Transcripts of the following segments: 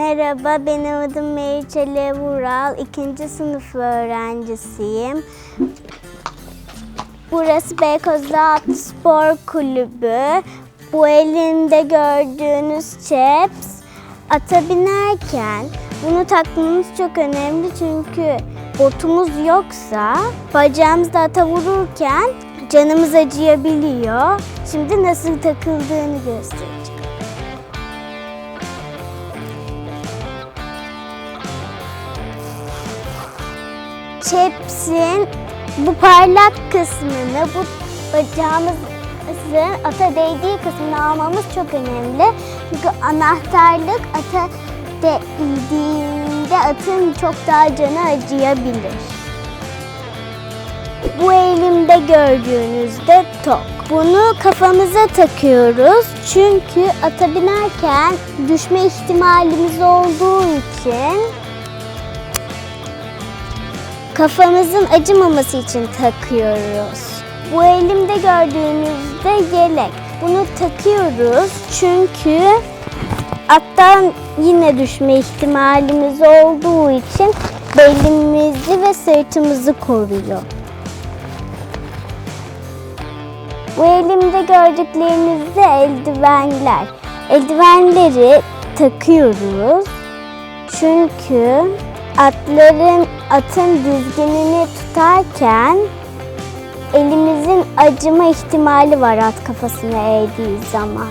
Merhaba, benim adım Meriçele Vural. İkinci sınıf öğrencisiyim. Burası Beykoz'da Atlı Spor Kulübü. Bu elimde gördüğünüz çeps. Ata binerken bunu takmamız çok önemli çünkü botumuz yoksa bacağımızda ata vururken canımız acıyabiliyor. Şimdi nasıl takıldığını göstereceğim. Çepsin bu parlak kısmını, bu bacağımızın ata değdiği kısmını almamız çok önemli. Çünkü anahtarlık ata değdiğinde atın çok daha canı acıyabilir. Bu elimde gördüğünüzde tok. Bunu kafamıza takıyoruz çünkü ata binerken düşme ihtimalimiz olduğu için kafamızın acımaması için takıyoruz. Bu elimde gördüğünüzde yelek. Bunu takıyoruz çünkü attan yine düşme ihtimalimiz olduğu için belimizi ve sırtımızı koruyor. Bu elimde gördükleriniz de eldivenler. Eldivenleri takıyoruz. Çünkü atların atın dizginini tutarken elimizin acıma ihtimali var at kafasını eğdiği zaman.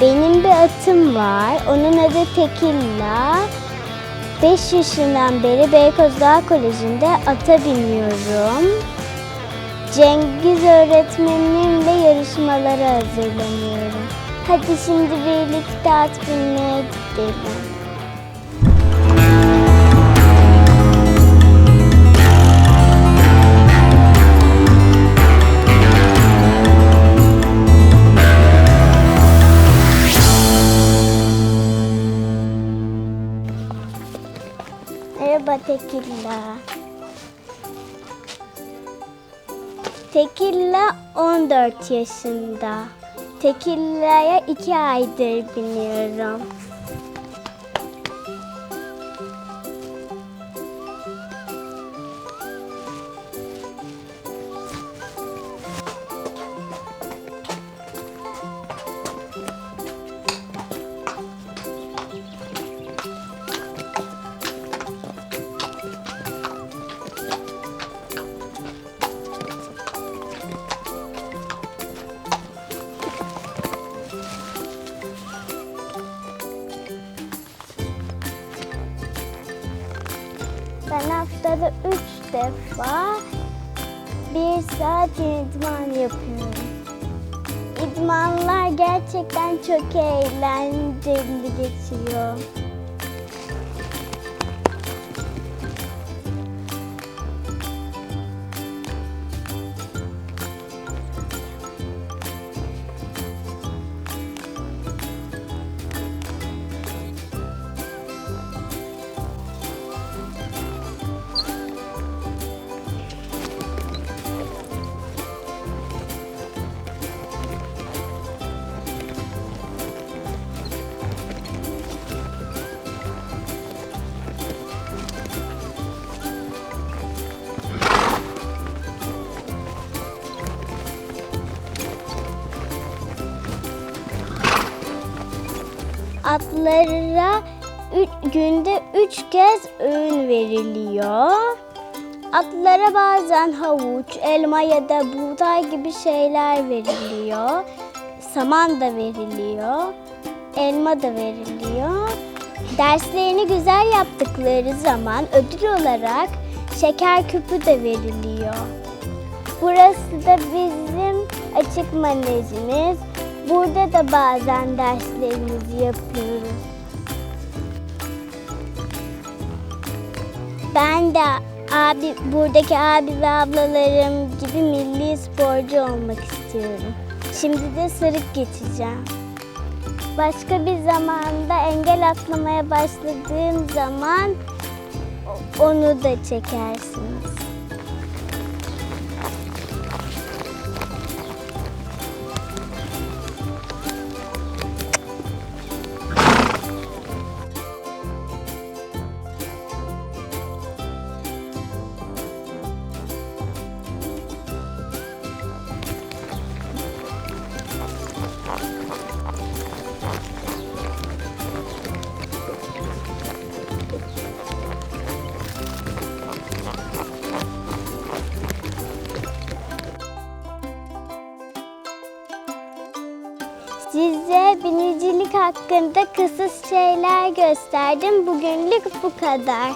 Benim bir atım var. Onun adı Tekilla. 5 yaşından beri Beykoz Dağ Koleji'nde ata biniyorum. Cengiz öğretmenimle yarışmalara hazırlanıyorum. Hadi şimdi birlikte at binmeye gidelim. Merhaba Tekilla. Tekilla 14 yaşında. Tekilla'ya 2 aydır biniyorum. Ben haftada 3 defa bir saat idman yapıyorum. İdmanlar gerçekten çok eğlenceli geçiyor. Atlara ü- günde üç kez öğün veriliyor. Atlara bazen havuç, elma ya da buğday gibi şeyler veriliyor. Saman da veriliyor. Elma da veriliyor. Derslerini güzel yaptıkları zaman ödül olarak şeker küpü de veriliyor. Burası da bizim açık manejimiz. Burada da bazen derslerimizi yapıyoruz. Ben de abi buradaki abi ve ablalarım gibi milli sporcu olmak istiyorum. Şimdi de sırık geçeceğim. Başka bir zamanda engel atlamaya başladığım zaman onu da çekersiniz. Size binicilik hakkında kısa şeyler gösterdim. Bugünlük bu kadar.